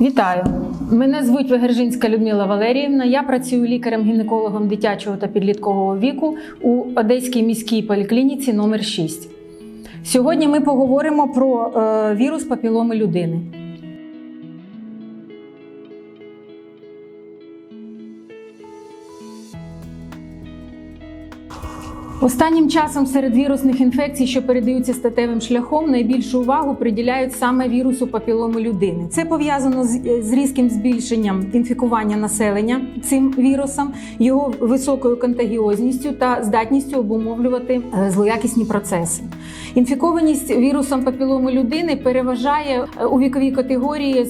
Вітаю! Мене звуть Вегержинська Людмила Валеріївна. Я працюю лікарем-гінекологом дитячого та підліткового віку у Одеській міській поліклініці номер 6. Сьогодні ми поговоримо про е, вірус папіломи людини. Останнім часом серед вірусних інфекцій, що передаються статевим шляхом, найбільшу увагу приділяють саме вірусу папіломи людини. Це пов'язано з, з різким збільшенням інфікування населення цим вірусом, його високою контагіозністю та здатністю обумовлювати е, злоякісні процеси. Інфікованість вірусом папіломи людини переважає е, у віковій категорії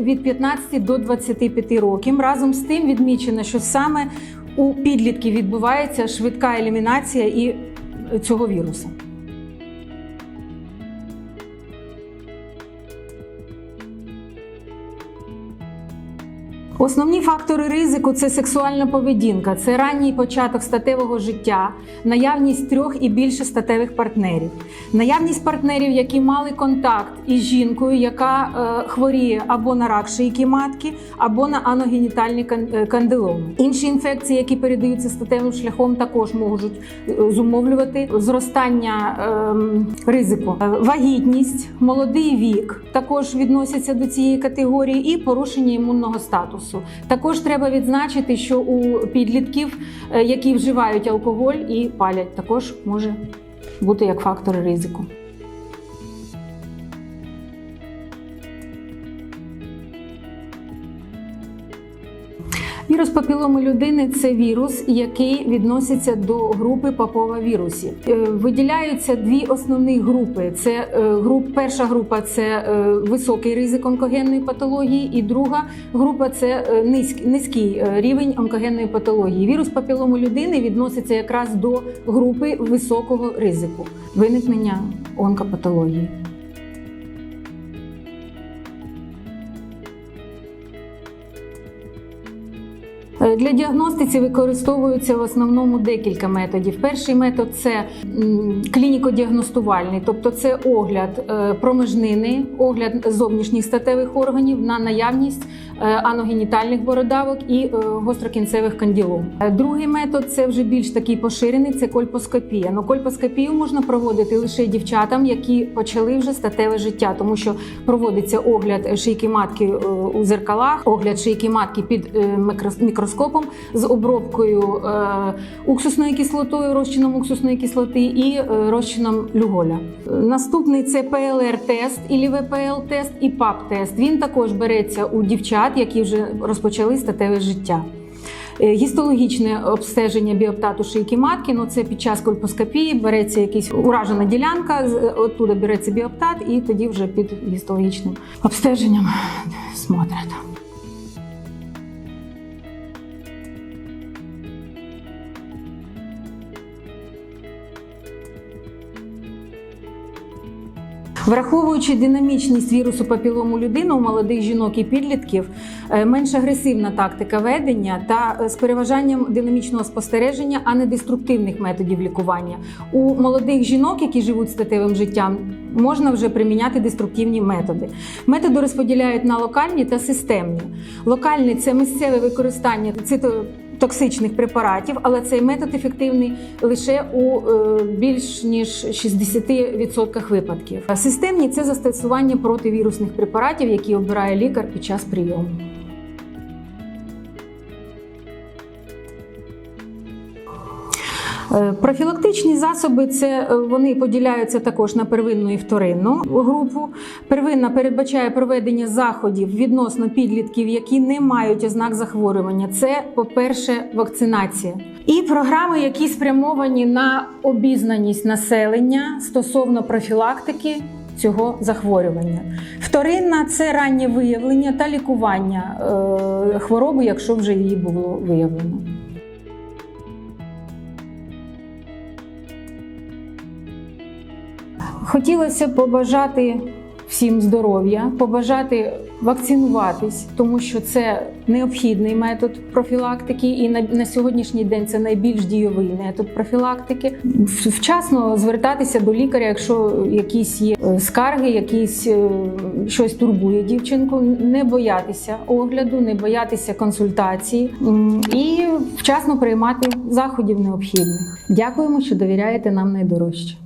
від 15 до 25 років. Разом з тим відмічено, що саме у підлітків відбувається швидка елімінація і цього віруса. Основні фактори ризику це сексуальна поведінка, це ранній початок статевого життя, наявність трьох і більше статевих партнерів, наявність партнерів, які мали контакт із жінкою, яка е, хворіє або на рак шийки матки, або на аногенітальні е, кандиломи. Інші інфекції, які передаються статевим шляхом, також можуть е, зумовлювати зростання ем, ризику. Е, Вагітність, молодий вік також відносяться до цієї категорії, і порушення імунного статусу. Також треба відзначити, що у підлітків, е, які вживають алкоголь і палять, також може бути як фактор ризику. Вірус папіломи людини це вірус, який відноситься до групи паповавірусів. Е, Виділяються дві основні групи: це е, груп, перша група це е, високий ризик онкогенної патології, і друга група це низький, низький рівень онкогенної патології. Вірус папіломи людини відноситься якраз до групи високого ризику виникнення онкопатології. Для діагностиці використовуються в основному декілька методів. Перший метод це клініко-діагностувальний, тобто це огляд е, промежнини, огляд зовнішніх статевих органів на наявність е, аногенітальних бородавок і е, гострокінцевих канділом. Е, Другий метод це вже більш такий поширений, це кольпоскопія. Но кольпоскопію можна проводити лише дівчатам, які почали вже статеве життя, тому що проводиться огляд шийки матки е, у зеркалах, огляд шийки матки під е, микрос- мікроскопом з обробкою е, уксусною кислотою, розчином уксусної кислоти і е, розчином люголя. Наступний це ПЛР-тест, і ВПЛ-тест і ПАП-тест. Він також береться у дівчат, які вже розпочали статеве життя. Е, Гістологічне обстеження біоптату шийки матки, ну це під час кольпоскопії береться якась уражена ділянка, оттуда береться біоптат, і тоді вже під гістологічним обстеженням смотрять. Враховуючи динамічність вірусу папілому людини у молодих жінок і підлітків, е, менш агресивна тактика ведення та е, з переважанням динамічного спостереження, а не деструктивних методів лікування. У молодих жінок, які живуть статевим життям, можна вже приміняти деструктивні методи. Методи розподіляють на локальні та системні. Локальні це місцеве використання цито токсичних препаратів, але цей метод ефективний лише у е, більш ніж 60% випадків. Системні це застосування противірусних препаратів, які обирає лікар під час прийому. Профілактичні засоби це е, вони поділяються також на первинну і вторинну групу. Первинна передбачає проведення заходів відносно підлітків, які не мають ознак захворювання. Це, по-перше, вакцинація. І програми, які спрямовані на обізнаність населення стосовно профілактики цього захворювання. Вторинна це раннє виявлення та лікування е, хвороби, якщо вже її було виявлено. Хотілося побажати всім здоров'я, побажати вакцинуватись, тому що це необхідний метод профілактики, і на, на сьогоднішній день це найбільш дійовий метод профілактики. Вчасно звертатися до лікаря, якщо якісь є е, скарги, якісь е, щось турбує дівчинку, не боятися огляду, не боятися консультації і вчасно приймати заходів необхідних. Дякуємо, що довіряєте нам найдорожче.